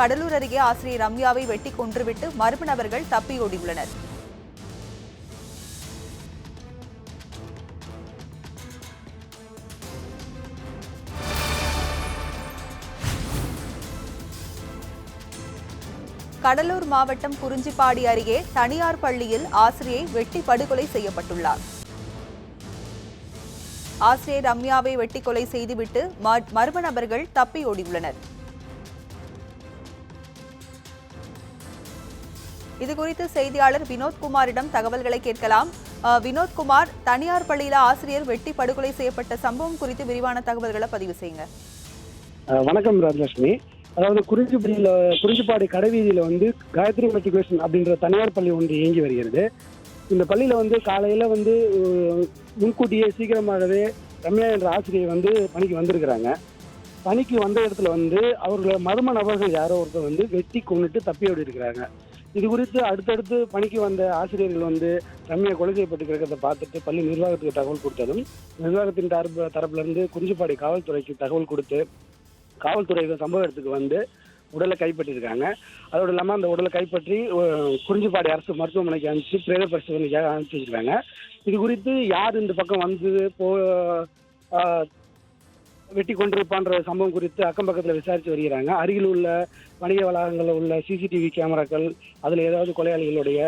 கடலூர் அருகே ஆசிரியர் ரம்யாவை வெட்டி கொன்றுவிட்டு மர்ம நபர்கள் தப்பியோடியுள்ளனர் கடலூர் மாவட்டம் குறிஞ்சிப்பாடி அருகே தனியார் பள்ளியில் ஆசிரியை வெட்டி படுகொலை செய்யப்பட்டுள்ளார். ஆசிரியர் ரம்யாவை வெட்டி கொலை செய்துவிட்டு மர்ம நபர்கள் தப்பியோடியுள்ளனர் இது குறித்து செய்தியாளர் வினோத்குமாரிடம் தகவல்களை கேட்கலாம். வினோத்குமார் தனியார் பள்ளியில ஆசிரியர் வெட்டி படுகொலை செய்யப்பட்ட சம்பவம் குறித்து விரிவான தகவல்களை பதிவு செய்யுங்க. வணக்கம் ராஜலட்சுமி. அதாவது குறிஞ்சிப்பள்ளியில் குறிஞ்சிப்பாடி கடைவீதியில் வந்து காயத்ரி மெட்ரிகுலேஷன் அப்படின்ற தனியார் பள்ளி ஒன்று இயங்கி வருகிறது. இந்த பள்ளியில் வந்து காலையில் வந்து முன்கூட்டியே சீக்கிரமாகவே ரம்யா என்ற ஆசிரியை வந்து பணிக்கு வந்திருக்கிறாங்க. பணிக்கு வந்த இடத்துல வந்து அவர்களை மர்ம நபர்கள் யாரோ ஒருத்தர் வந்து வெட்டி கொண்டுட்டு தப்பியோடி இருக்கிறாங்க இது குறித்து அடுத்தடுத்து பணிக்கு வந்த ஆசிரியர்கள் வந்து ரம்யா கொலை செய்யப்பட்டு கிடக்கிறத பார்த்துட்டு பள்ளி நிர்வாகத்துக்கு தகவல் கொடுத்ததும் நிர்வாகத்தின் தரப்பு தரப்புல இருந்து குறிஞ்சிப்பாடி காவல்துறைக்கு தகவல் கொடுத்து காவல்துறை சம்பவ இடத்துக்கு வந்து உடலை கைப்பற்றிருக்காங்க அதோடு இல்லாமல் அந்த உடலை கைப்பற்றி குறிஞ்சிப்பாடி அரசு மருத்துவமனைக்கு அனுப்பிச்சு பிரேத பரிசோதனைக்காக அனுப்பிச்சு வச்சிருக்காங்க. இது குறித்து யார் இந்த பக்கம் வந்து போ வெட்டி கொண்டிருப்பான்ற சம்பவம் குறித்து அக்கம் பக்கத்தில் விசாரித்து வருகிறாங்க. அருகில் உள்ள வணிக வளாகங்களில் உள்ள சிசிடிவி கேமராக்கள் அதில் ஏதாவது கொலையாளிகளுடைய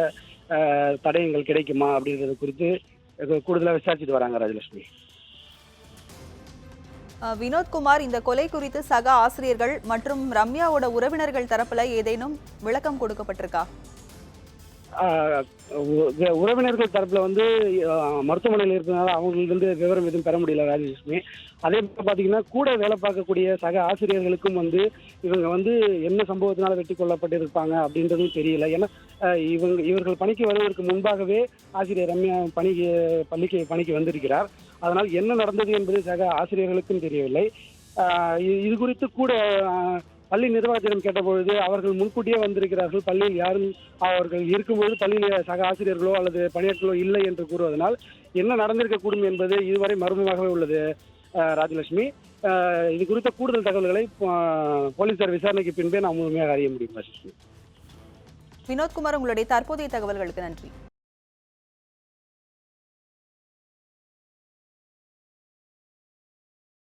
அஹ், தடயங்கள் கிடைக்குமா அப்படின்றது குறித்து கூடுதலாக விசாரிச்சுட்டு வராங்க ராஜலட்சுமி. வினோத்குமார் இந்த கொலை குறித்து சக ஆசிரியர்கள் மற்றும் ரம்யாவோட உறவினர்கள் தரப்புல ஏதேனும் விளக்கம் கொடுக்கப்பட்டிருக்கா? உறவினர்கள் தரப்புல வந்து மருத்துவமனையில் இருக்கிறதுனால அவங்களுக்கு வந்து விவரம் எதுவும் பெற முடியல ராஜலட்சுமி. அதே போல் பாத்தீங்கன்னா கூட வேலை பார்க்கக்கூடிய சக ஆசிரியர்களுக்கும் வந்து இவங்க வந்து என்ன சம்பவத்தினால வெட்டி கொல்லப்பட்டிருப்பாங்க அப்படின்றதும் தெரியல. ஏன்னா இவங்க இவர்கள் பணிக்கு வருவதற்கு முன்பாகவே ஆசிரியர் ரம்யா பணிக்கு பள்ளிக்கு பணிக்கு வந்திருக்கிறார். அதனால் என்ன நடந்தது என்பது சக ஆசிரியர்களுக்கும் தெரியவில்லை. இது- இது குறித்து கூட பள்ளி நிர்வாகத்திடம் கேட்டபொழுது அவர்கள் முன்கூட்டியே வந்திருக்கிறார்கள். பள்ளியில் யாரும் அவர்கள் இருக்கும்போது பள்ளியில் சக ஆசிரியர்களோ அல்லது பணியாட்களோ இல்லை என்று கூறுவதனால் என்ன நடந்திருக்கக்கூடும் என்பது இதுவரை மர்மமாகவே உள்ளது அஹ், ராஜலட்சுமி. இது குறித்த கூடுதல் தகவல்களை போலீசார் விசாரணைக்கு பின்பே நாம் முழுமையாக அறிய முடியும் ராஜலட்சுமி. வினோத்குமார் உங்களுடைய தற்போதைய தகவல்களுக்கு நன்றி.